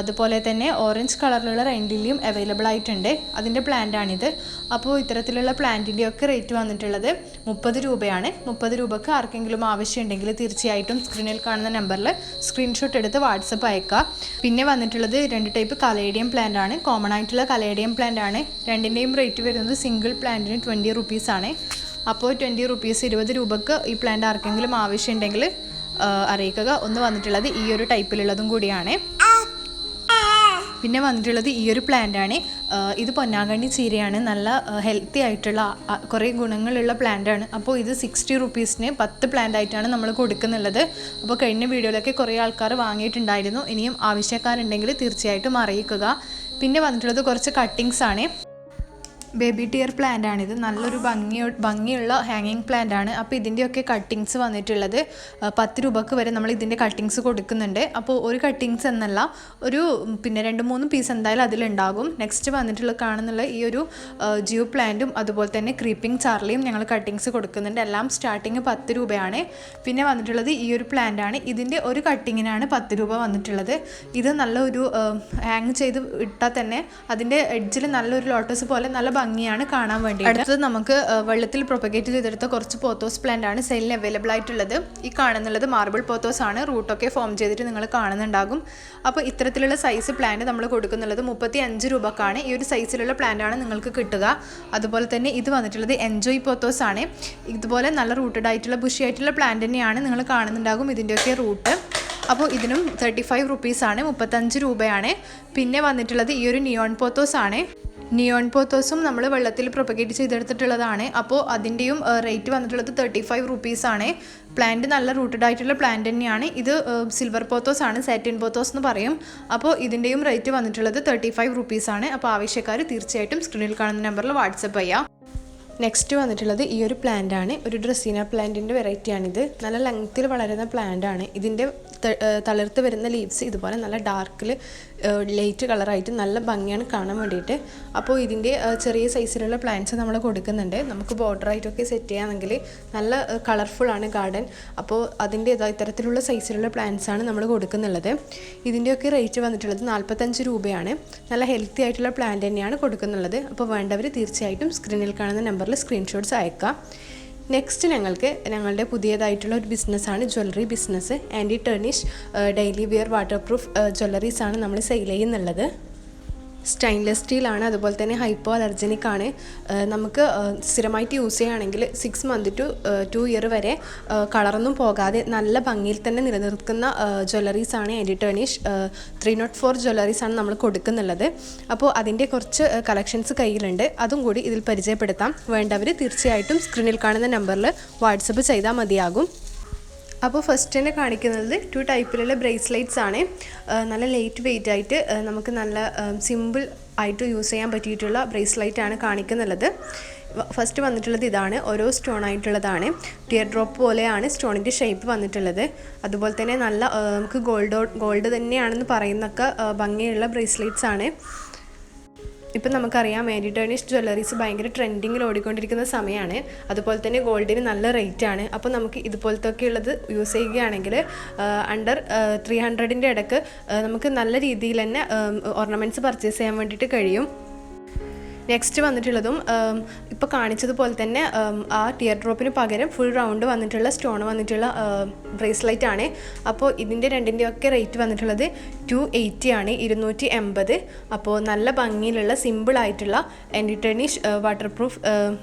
അതുപോലെ തന്നെ ഓറഞ്ച് കളറിലുള്ള റെയിൻ ലില്ലിയും അവൈലബിൾ ആയിട്ടുണ്ട്. അതിന്റെ പ്ലാന്റ് ആണിത്. അപ്പോൾ ഇത്തരത്തിലുള്ള പ്ലാന്റിന്റെ ഒക്കെ റേറ്റ് വന്നിട്ടുള്ളത് മുപ്പത് രൂപയാണ്. മുപ്പത് രൂപക്ക് ആർക്കെങ്കിലും ആവശ്യമുണ്ടെങ്കിൽ തീർച്ചയായിട്ടും സ്ക്രീനിൽ കാണുന്ന നമ്പറിൽ സ്ക്രീൻഷോട്ട് എടുത്ത് വാട്സപ്പ് അയക്കുക പിന്നെ വന്നിട്ടുള്ളത് രണ്ട് ടൈപ്പ് കലേഡിയം പ്ലാന്റ് ആണ്. കോമൺ ആയിട്ടുള്ള കലേഡിയം പ്ലാന്റ് ആണ്. രണ്ടിന്റെയും റേറ്റ് വരുന്നത് സിംഗിൾ പ്ലാന്റിന് ട്വന്റി റുപ്പീസ് ആണ്. അപ്പോൾ ട്വന്റി റുപ്പീസ് ഇരുപത് രൂപക്ക് ഈ പ്ലാന്റ് ആർക്കെങ്കിലും ആവശ്യമുണ്ടെങ്കിൽ അറിയിക്കുക. ഒന്ന് വന്നിട്ടുള്ളത് ഈ ഒരു ടൈപ്പിലുള്ളതും കൂടിയാണ്. പിന്നെ വന്നിട്ടുള്ളത് ഈ ഒരു പ്ലാന്റ് ആണ്. ഇത് പൊന്നാങ്കണ്ണി ചീരയാണ്. നല്ല ഹെൽത്തി ആയിട്ടുള്ള കുറേ ഗുണങ്ങളുള്ള പ്ലാന്റ് ആണ്. അപ്പോൾ ഇത് സിക്സ്റ്റി റുപ്പീസിന് പത്ത് പ്ലാന്റ് ആയിട്ടാണ് നമ്മൾ കൊടുക്കുന്നുള്ളത്. അപ്പോൾ കഴിഞ്ഞ വീഡിയോയിലൊക്കെ കുറേ ആൾക്കാർ വാങ്ങിയിട്ടുണ്ടായിരുന്നു. ഇനിയും ആവശ്യക്കാരുണ്ടെങ്കിൽ തീർച്ചയായിട്ടും അറിയിക്കുക. പിന്നെ വന്നിട്ടുള്ളത് കുറച്ച് കട്ടിങ്സ് ആണ്. ബേബി ടിയർ പ്ലാന്റ് ആണിത് നല്ലൊരു ഭംഗി ഭംഗിയുള്ള ഹാങ്ങിങ് പ്ലാന്റ് ആണ്. അപ്പോൾ ഇതിന്റെയൊക്കെ കട്ടിങ്സ് വന്നിട്ടുള്ളത് പത്ത് രൂപക്ക് വരെ നമ്മൾ ഇതിന്റെ കട്ടിങ്സ് കൊടുക്കുന്നുണ്ട്. അപ്പോൾ ഒരു കട്ടിങ്സ് എന്നല്ല ഒരു പിന്നെ രണ്ട് മൂന്ന് പീസ് എന്തായാലും അതിലുണ്ടാകും. നെക്സ്റ്റ് വന്നിട്ടുള്ള കാണുന്നുള്ള ഈ ഒരു ജിയോ പ്ലാന്റും അതുപോലെ തന്നെ ക്രീപ്പിംഗ് ചാർലിയും ഞങ്ങൾ കട്ടിങ്സ് കൊടുക്കുന്നുണ്ട്. എല്ലാം സ്റ്റാർട്ടിങ് പത്ത് രൂപയാണ്. പിന്നെ വന്നിട്ടുള്ളത് ഈ ഒരു പ്ലാന്റ് ആണ്. ഇതിന്റെ ഒരു കട്ടിങ്ങിനാണ് പത്ത് രൂപ വന്നിട്ടുള്ളത്. ഇത് നല്ലൊരു ഹാങ് ചെയ്ത് ഇട്ടാൽ തന്നെ അതിന്റെ എഡ്ജിൽ നല്ലൊരു ലോട്ടസ് പോലെ നല്ല ഭംഗിയാണ് കാണാൻ വേണ്ടി അടുത്തത് നമുക്ക് വെള്ളത്തിൽ പ്രൊപ്പഗേറ്റ് ചെയ്തെടുത്ത കുറച്ച് പോത്തോസ് പ്ലാന്റ് ആണ് സെയിലിന് അവൈലബിൾ ആയിട്ടുള്ളത്. ഈ കാണുന്നുള്ളത് മാർബിൾ പോത്തോസ് ആണ്. റൂട്ടൊക്കെ ഫോം ചെയ്തിട്ട് നിങ്ങൾ കാണുന്നുണ്ടാകും. അപ്പോൾ ഇത്തരത്തിലുള്ള സൈസ് പ്ലാന്റ് നമ്മൾ കൊടുക്കുന്നുള്ളത് മുപ്പത്തി അഞ്ച് രൂപക്കാണ്. ഈ ഒരു സൈസിലുള്ള പ്ലാന്റ് ആണ് നിങ്ങൾക്ക് കിട്ടുക. അതുപോലെ തന്നെ ഇത് വന്നിട്ടുള്ളത് എൻജോയ് പോത്തോസ് ആണ്. ഇതുപോലെ നല്ല റൂട്ടഡ് ആയിട്ടുള്ള ബുഷി ആയിട്ടുള്ള പ്ലാന്റ് തന്നെയാണ് നിങ്ങൾ കാണുന്നുണ്ടാകും ഇതിന്റെയൊക്കെ റൂട്ട് അപ്പോൾ ഇതിനും തേർട്ടി ഫൈവ് റുപ്പീസാണ് മുപ്പത്തഞ്ച് രൂപയാണ്. പിന്നെ വന്നിട്ടുള്ളത് ഈ ഒരു നിയോൺ പോത്തോസ് ആണ്. നിയോൺ പോത്തോസും നമ്മൾ വെള്ളത്തിൽ പ്രൊപ്പഗേറ്റ് ചെയ്തെടുത്തിട്ടുള്ളതാണ്. അപ്പോൾ അതിന്റെയും റേറ്റ് വന്നിട്ടുള്ളത് തേർട്ടി ഫൈവ് റുപ്പീസാണ് പ്ലാന്റ് നല്ല റൂട്ടഡ് ആയിട്ടുള്ള പ്ലാന്റ് തന്നെയാണ്. ഇത് സിൽവർ പോത്തോസ് ആണ് സാറ്റിൻ പോത്തോസ് എന്ന് പറയും. അപ്പോൾ ഇതിന്റെയും റേറ്റ് വന്നിട്ടുള്ളത് തേർട്ടി ഫൈവ് റുപ്പീസാണ് അപ്പോൾ ആവശ്യക്കാർ തീർച്ചയായിട്ടും സ്ക്രീനിൽ കാണുന്ന നമ്പറിൽ വാട്സപ്പ് ചെയ്യാം. നെക്സ്റ്റ് വന്നിട്ടുള്ളത് ഈ ഒരു പ്ലാന്റ് ആണ്. ഒരു ഡ്രസ്സീന പ്ലാന്റിന്റെ വെറൈറ്റിയാണിത് നല്ല ലെങ്ത്തിൽ വളരുന്ന പ്ലാന്റ് ആണ്. ഇതിന്റെ തളിർത്ത് വരുന്ന ലീവ്സ് ഇതുപോലെ നല്ല ഡാർക്കിൽ ലൈറ്റ് കളറായിട്ട് നല്ല ഭംഗിയാണ് കാണാൻ വേണ്ടിയിട്ട്. അപ്പോൾ ഇതിന്റെ ചെറിയ സൈസിലുള്ള പ്ലാന്റ്സ് നമ്മൾ കൊടുക്കുന്നുണ്ട്. നമുക്ക് ബോർഡറായിട്ടൊക്കെ സെറ്റ് ചെയ്യാമെങ്കിൽ നല്ല കളർഫുൾ ആണ് ഗാർഡൻ. അപ്പോൾ അതിന്റെ ഇത്തരത്തിലുള്ള സൈസിലുള്ള പ്ലാന്റ്സ് ആണ് നമ്മൾ കൊടുക്കുന്നുള്ളത്. ഇതിന്റെയൊക്കെ റേറ്റ് വന്നിട്ടുള്ളത് നാൽപ്പത്തഞ്ച് രൂപയാണ്. നല്ല ഹെൽത്തി ആയിട്ടുള്ള പ്ലാന്റ് തന്നെയാണ് കൊടുക്കുന്നുള്ളത്. അപ്പോൾ വേണ്ടവർ തീർച്ചയായിട്ടും സ്ക്രീനിൽ കാണുന്ന നമ്പറിൽ സ്ക്രീൻഷോട്ട്സ് അയക്കാം നെക്സ്റ്റ് ഞങ്ങൾക്ക് ഞങ്ങളുടെ പുതിയതായിട്ടുള്ള ഒരു ബിസിനസ്സാണ് jewellery business anti tarnish daily wear waterproof jewelleries ആണ് നമ്മൾ സെയിൽ ചെയ്യുന്നുള്ളത്. സ്റ്റെയിൻലെസ് സ്റ്റീലാണ് അതുപോലെ തന്നെ ഹൈപ്പോ അലർജനിക് ആണ് നമുക്ക് സ്ഥിരമായിട്ട് യൂസ് ചെയ്യുകയാണെങ്കിൽ six month to two year വരെ കളറൊന്നും പോകാതെ നല്ല ഭംഗിയിൽ തന്നെ നിലനിർത്തുന്ന ജ്വല്ലറീസ് ആണ് anti tarnish three nought four jewelleries ആണ് നമ്മൾ കൊടുക്കുന്നുള്ളത്. അപ്പോൾ അതിന്റെ കുറച്ച് കളക്ഷൻസ് കയ്യിലുണ്ട്. അതും കൂടി ഇതിൽ പരിചയപ്പെടുത്താം. വേണ്ടവർ തീർച്ചയായിട്ടും സ്ക്രീനിൽ കാണുന്ന നമ്പറിൽ വാട്സപ്പ് ചെയ്താൽ മതിയാകും. അപ്പോൾ ഫസ്റ്റ് തന്നെ കാണിക്കുന്നത് ടു ടൈപ്പിലുള്ള ബ്രേസ്ലെറ്റ്സ് ആണ്. നല്ല ലൈറ്റ് വെയിറ്റ് ആയിട്ട് നമുക്ക് നല്ല സിമ്പിൾ ആയിട്ട് യൂസ് ചെയ്യാൻ പറ്റിയിട്ടുള്ള ബ്രേസ്ലൈറ്റ് ആണ് കാണിക്കുന്നുള്ളത് ഫസ്റ്റ് വന്നിട്ടുള്ളത് ഇതാണ്. ഓരോ സ്റ്റോൺ ആയിട്ടുള്ളതാണ്. ടിയർ ഡ്രോപ്പ് പോലെയാണ് സ്റ്റോണിന്റെ ഷേപ്പ് വന്നിട്ടുള്ളത്. അതുപോലെ തന്നെ നല്ല നമുക്ക് ഗോൾഡ് ഗോൾഡ് തന്നെയാണെന്ന് പറയുന്നൊക്കെ ഭംഗിയുള്ള ബ്രേസ്ലെറ്റ്സ് ആണ്. ഇപ്പം നമുക്കറിയാം മേഡിറ്റേണിഷ് ജ്വല്ലറീസ് ഭയങ്കര ട്രെൻഡിങ്ങിൽ ഓടിക്കൊണ്ടിരിക്കുന്ന സമയമാണ്. അതുപോലെ തന്നെ ഗോൾഡിന് നല്ല റേറ്റ് ആണ്. അപ്പോൾ നമുക്ക് ഇതുപോലത്തെ ഒക്കെ ഉള്ളത് യൂസ് ചെയ്യുകയാണെങ്കിൽ അണ്ടർ ത്രീ ഹൺഡ്രഡിന്റെ ഇടയ്ക്ക് നമുക്ക് നല്ല രീതിയിൽ തന്നെ ഓർണമെന്റ്സ് പർച്ചേസ് ചെയ്യാൻ വേണ്ടിയിട്ട് കഴിയും. നെക്സ്റ്റ് വന്നിട്ടുള്ളതും ഇപ്പോൾ കാണിച്ചതുപോലെ തന്നെ ആ ടിയർ ഡ്രോപ്പിന് പകരം ഫുൾ റൗണ്ട് വന്നിട്ടുള്ള സ്റ്റോൺ വന്നിട്ടുള്ള ബ്രേസ്ലെറ്റ് ആണ്. അപ്പോൾ ഇതിന്റെ രണ്ടിന്റെയൊക്കെ റേറ്റ് വന്നിട്ടുള്ളത് ടു എയ്റ്റി ആണ് ഇരുന്നൂറ്റി എൺപത് അപ്പോൾ നല്ല ഭംഗിയിലുള്ള സിമ്പിളായിട്ടുള്ള ആയിട്ടുള്ള ടെർണിഷ് വാട്ടർ പ്രൂഫ്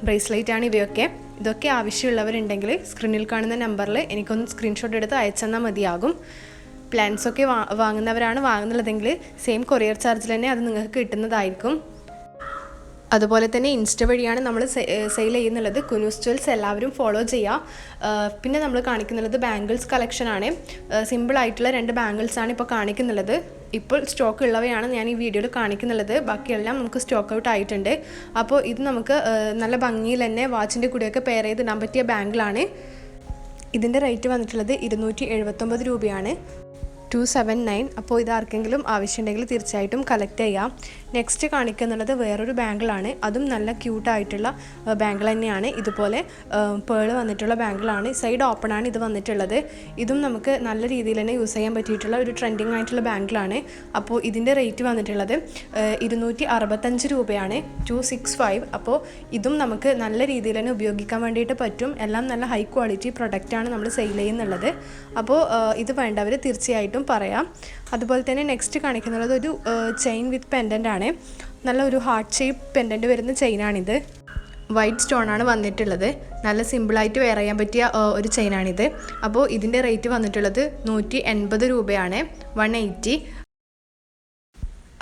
ബ്രേസ്ലെറ്റ് ആണ് ഇവയൊക്കെ. ഇതൊക്കെ ആവശ്യമുള്ളവരുണ്ടെങ്കിൽ സ്ക്രീനിൽ കാണുന്ന നമ്പറിൽ എനിക്കൊന്ന് സ്ക്രീൻഷോട്ട് എടുത്ത് അയച്ചെന്നാൽ മതിയാകും. പ്ലാൻസൊക്കെ വാ വാങ്ങുന്നവരാണ് വാങ്ങുന്നുള്ളതെങ്കിൽ സെയിം കൊറിയർ ചാർജിൽ തന്നെ അത് നിങ്ങൾക്ക് കിട്ടുന്നതായിരിക്കും. അതുപോലെ തന്നെ ഇൻസ്റ്റ വഴിയാണ് നമ്മൾ സെയിൽ ചെയ്യുന്നുള്ളത്. കുനൂസ് ജ്വൽസ് എല്ലാവരും ഫോളോ ചെയ്യുക പിന്നെ നമ്മൾ കാണിക്കുന്നുള്ളത് ബാംഗിൾസ് കളക്ഷനാണ് സിമ്പിൾ ആയിട്ടുള്ള രണ്ട് ബാംഗിൾസ് ആണ് ഇപ്പോൾ കാണിക്കുന്നുള്ളത്. ഇപ്പോൾ സ്റ്റോക്ക് ഉള്ളവയാണ് ഞാൻ ഈ വീഡിയോയിൽ കാണിക്കുന്നുള്ളത്. ബാക്കിയെല്ലാം നമുക്ക് സ്റ്റോക്ക് ഔട്ട് ആയിട്ടുണ്ട്. അപ്പോൾ ഇത് നമുക്ക് നല്ല ഭംഗിയിൽ തന്നെ വാച്ചിന്റെ കൂടെയൊക്കെ പെയർ ചെയ്ത് ഇടാൻ പറ്റിയ ബാങ്കിളാണ് ഇതിന്റെ റേറ്റ് വന്നിട്ടുള്ളത് ഇരുന്നൂറ്റി എഴുപത്തൊമ്പത് രൂപയാണ്. ടു സെവൻ നയൻ അപ്പോൾ ഇത് ആർക്കെങ്കിലും ആവശ്യമുണ്ടെങ്കിൽ തീർച്ചയായിട്ടും കളക്ട് ചെയ്യാം. നെക്സ്റ്റ് കാണിക്കുന്നുള്ളത് വേറൊരു ബാങ്കിളാണ് അതും നല്ല ക്യൂട്ടായിട്ടുള്ള ബാങ്കിൾ തന്നെയാണ്. ഇതുപോലെ പേൾ വന്നിട്ടുള്ള ബാങ്കിളാണ് സൈഡ് ഓപ്പൺ ആണ് ഇത് വന്നിട്ടുള്ളത്. ഇതും നമുക്ക് നല്ല രീതിയിൽ തന്നെ യൂസ് ചെയ്യാൻ പറ്റിയിട്ടുള്ള ഒരു ട്രെൻഡിങ് ആയിട്ടുള്ള ബാങ്കിളാണ് അപ്പോൾ ഇതിന്റെ റേറ്റ് വന്നിട്ടുള്ളത് ഇരുന്നൂറ്റി അറുപത്തഞ്ച് രൂപയാണ്. ടു സിക്സ് ഫൈവ് അപ്പോൾ ഇതും നമുക്ക് നല്ല രീതിയിൽ തന്നെ ഉപയോഗിക്കാൻ വേണ്ടിയിട്ട് പറ്റും. എല്ലാം നല്ല ഹൈ ക്വാളിറ്റി പ്രൊഡക്റ്റാണ് നമ്മൾ സെയിൽ ചെയ്യുന്നുള്ളത്. അപ്പോൾ ഇത് വേണ്ടവർ തീർച്ചയായിട്ടും പറയാം. അതുപോലെ തന്നെ നെക്സ്റ്റ് കാണിക്കുന്നുള്ളത് ഒരു ചെയിൻ വിത്ത് പെൻഡന്റ് ആണ്. നല്ല ഒരു ഹാർട്ട് ഷേപ്പ് പെൻഡന്റ് വരുന്ന ചെയിനാണിത് വൈറ്റ് സ്റ്റോൺ ആണ് വന്നിട്ടുള്ളത്. നല്ല സിമ്പിളായിട്ട് വെയർ ചെയ്യാൻ പറ്റിയ ഒരു ചെയിനാണിത് അപ്പോൾ ഇതിന്റെ റേറ്റ് വന്നിട്ടുള്ളത് നൂറ്റി എൺപത് രൂപയാണ്. വൺ എയ്റ്റി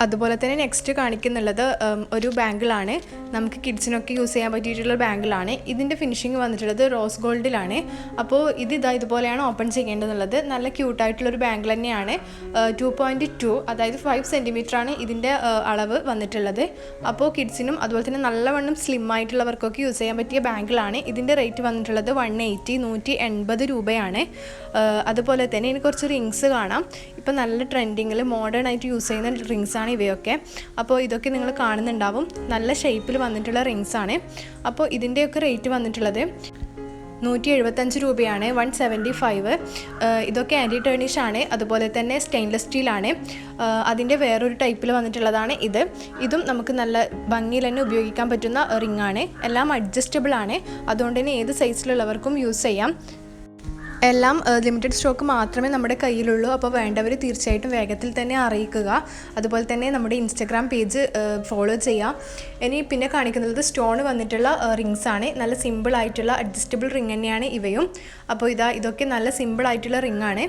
അതുപോലെ തന്നെ നെക്സ്റ്റ് കാണിക്കുന്നുള്ളത് ഒരു ബാങ്കിളാണ്. നമുക്ക് കിഡ്സിനൊക്കെ യൂസ് ചെയ്യാൻ പറ്റിയിട്ടുള്ള ബാങ്കിളാണ്. ഇതിന്റെ ഫിനിഷിങ് വന്നിട്ടുള്ളത് റോസ് ഗോൾഡിലാണ് അപ്പോൾ ഇത് ഇതാ ഇതുപോലെയാണ് ഓപ്പൺ ചെയ്യേണ്ടതെന്നുള്ളത് നല്ല ക്യൂട്ടായിട്ടുള്ളൊരു ബാങ്കിൾ തന്നെയാണ്. ടു പോയിന്റ് ടു അതായത് ഫൈവ് സെന്റിമീറ്റർ ആണ് ഇതിന്റെ അളവ് വന്നിട്ടുള്ളത്. അപ്പോൾ കിഡ്സിനും അതുപോലെ തന്നെ നല്ലവണ്ണം സ്ലിം ആയിട്ടുള്ളവർക്കൊക്കെ യൂസ് ചെയ്യാൻ പറ്റിയ ബാങ്കിളാണ്. ഇതിന്റെ റേറ്റ് വന്നിട്ടുള്ളത് വൺ എയ്റ്റി നൂറ്റി എൺപത് രൂപയാണ്. അതുപോലെ തന്നെ ഇനി കുറച്ച് റിങ്സ് കാണാം. ഇപ്പോൾ നല്ല ട്രെൻഡിങ്ങിൽ മോഡേൺ ആയിട്ട് യൂസ് ചെയ്യുന്ന റിങ്സ് ആണ് ഇവയൊക്കെ. അപ്പോൾ ഇതൊക്കെ നിങ്ങൾ കാണുന്നുണ്ടാവും. നല്ല ഷേപ്പിൽ വന്നിട്ടുള്ള റിങ്സ് ആണ്. അപ്പോൾ ഇതിന്റെയൊക്കെ റേറ്റ് വന്നിട്ടുള്ളത് നൂറ്റി എഴുപത്തഞ്ച് രൂപയാണ് വൺ സെവന്റി ഫൈവ് ഇതൊക്കെ ആന്റി ടേണിഷ് ആണ്. അതുപോലെ തന്നെ സ്റ്റെയിൻലെസ് സ്റ്റീലാണ് അതിന്റെ വേറൊരു ടൈപ്പിൽ വന്നിട്ടുള്ളതാണ് ഇത്. ഇതും നമുക്ക് നല്ല ഭംഗിയിൽ തന്നെ ഉപയോഗിക്കാൻ പറ്റുന്ന റിംഗ് ആണ്. എല്ലാം അഡ്ജസ്റ്റബിൾ ആണ്. അതുകൊണ്ട് തന്നെ ഏത് സൈസിലുള്ളവർക്കും യൂസ് ചെയ്യാം. എല്ലാം ലിമിറ്റഡ് സ്റ്റോക്ക് മാത്രമേ നമ്മുടെ കയ്യിലുള്ളൂ. അപ്പോൾ വേണ്ടവർ തീർച്ചയായിട്ടും വേഗത്തിൽ തന്നെ അറിയിക്കുക. അതുപോലെ തന്നെ നമ്മുടെ ഇൻസ്റ്റഗ്രാം പേജ് ഫോളോ ചെയ്യാം. ഇനി പിന്നെ കാണിക്കുന്നത് സ്റ്റോൺ വന്നിട്ടുള്ള റിങ്സ് ആണ്. നല്ല സിമ്പിൾ ആയിട്ടുള്ള അഡ്ജസ്റ്റബിൾ റിങ് തന്നെയാണ് ഇവയും. അപ്പോൾ ഇതാ ഇതൊക്കെ നല്ല സിമ്പിൾ ആയിട്ടുള്ള റിങ് ആണ്.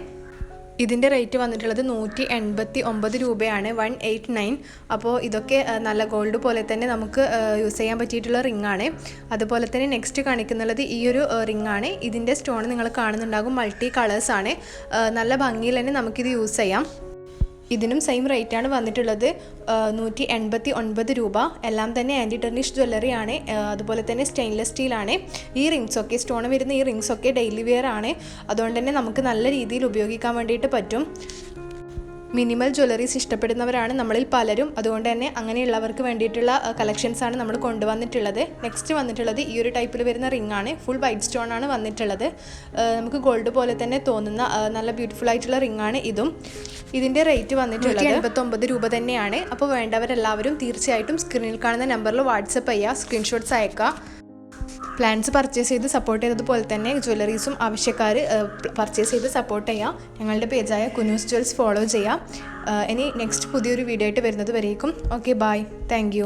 ഇതിന്റെ റേറ്റ് വന്നിട്ടുള്ളത് നൂറ്റി എൺപത്തി ഒമ്പത് രൂപയാണ് വൺ എയ്റ്റ് നയൻ. അപ്പോൾ ഇതൊക്കെ നല്ല ഗോൾഡ് പോലെ തന്നെ നമുക്ക് യൂസ് ചെയ്യാൻ പറ്റിയിട്ടുള്ള റിംഗ് ആണ് അതുപോലെ തന്നെ നെക്സ്റ്റ് കാണിക്കുന്നുള്ളത് ഈ ഒരു റിംഗ് ആണ് ഇതിന്റെ സ്റ്റോൺ നിങ്ങൾ കാണുന്നുണ്ടാകും മൾട്ടി കളേഴ്സാണ്. നല്ല ഭംഗിയിൽ തന്നെ നമുക്കിത് യൂസ് ചെയ്യാം. ഇതിനും സെയിം റേറ്റാണ് വന്നിട്ടുള്ളത്. നൂറ്റി എൺപത്തി ഒൻപത് രൂപ. എല്ലാം തന്നെ ആന്റി ടെർണിഷ് ജ്വല്ലറി ആണ് അതുപോലെ തന്നെ സ്റ്റെയിൻലെസ് സ്റ്റീലാണ് ഈ റിങ്സ് ഒക്കെ സ്റ്റോൺ വരുന്ന ഈ റിങ്സ് ഒക്കെ ഡെയിലി വെയർ ആണ്. അതുകൊണ്ട് തന്നെ നമുക്ക് നല്ല രീതിയിൽ ഉപയോഗിക്കാൻ വേണ്ടിയിട്ട് പറ്റും. മിനിമൽ ജ്വല്ലറീസ് ഇഷ്ടപ്പെടുന്നവരാണ് നമ്മളിൽ പലരും. അതുകൊണ്ട് തന്നെ അങ്ങനെയുള്ളവർക്ക് വേണ്ടിയിട്ടുള്ള കളക്ഷൻസ് ആണ് നമ്മൾ കൊണ്ടുവന്നിട്ടുള്ളത്. നെക്സ്റ്റ് വന്നിട്ടുള്ളത് ഈ ഒരു ടൈപ്പിൽ വരുന്ന റിംഗ് ആണ്. ഫുൾ വൈറ്റ് സ്റ്റോൺ ആണ് വന്നിട്ടുള്ളത്. നമുക്ക് ഗോൾഡ് പോലെ തന്നെ തോന്നുന്ന നല്ല ബ്യൂട്ടിഫുൾ ആയിട്ടുള്ള റിംഗ് ആണ് ഇതും. ഇതിന്റെ റേറ്റ് വന്നിട്ടുള്ളത് എൺപത്തൊമ്പത് രൂപ തന്നെയാണ്. അപ്പോൾ വേണ്ടവരെല്ലാവരും തീർച്ചയായിട്ടും സ്ക്രീനിൽ കാണുന്ന നമ്പറിൽ വാട്സപ്പ് ചെയ്യുക സ്ക്രീൻഷോട്ട്സ് അയക്കുക പ്ലാൻസ് പർച്ചേസ് ചെയ്ത് സപ്പോർട്ട് ചെയ്തതുപോലെ തന്നെ ജ്വല്ലറീസും ആവശ്യക്കാർ പർച്ചേസ് ചെയ്ത് സപ്പോർട്ട് ചെയ്യാം. ഞങ്ങളുടെ പേജായ കുനൂസ് ജ്വൽസ് ഫോളോ ചെയ്യാം. ഇനി നെക്സ്റ്റ് പുതിയൊരു വീഡിയോ ആയിട്ട് വരുന്നത് വരേക്കും. Okay bye thank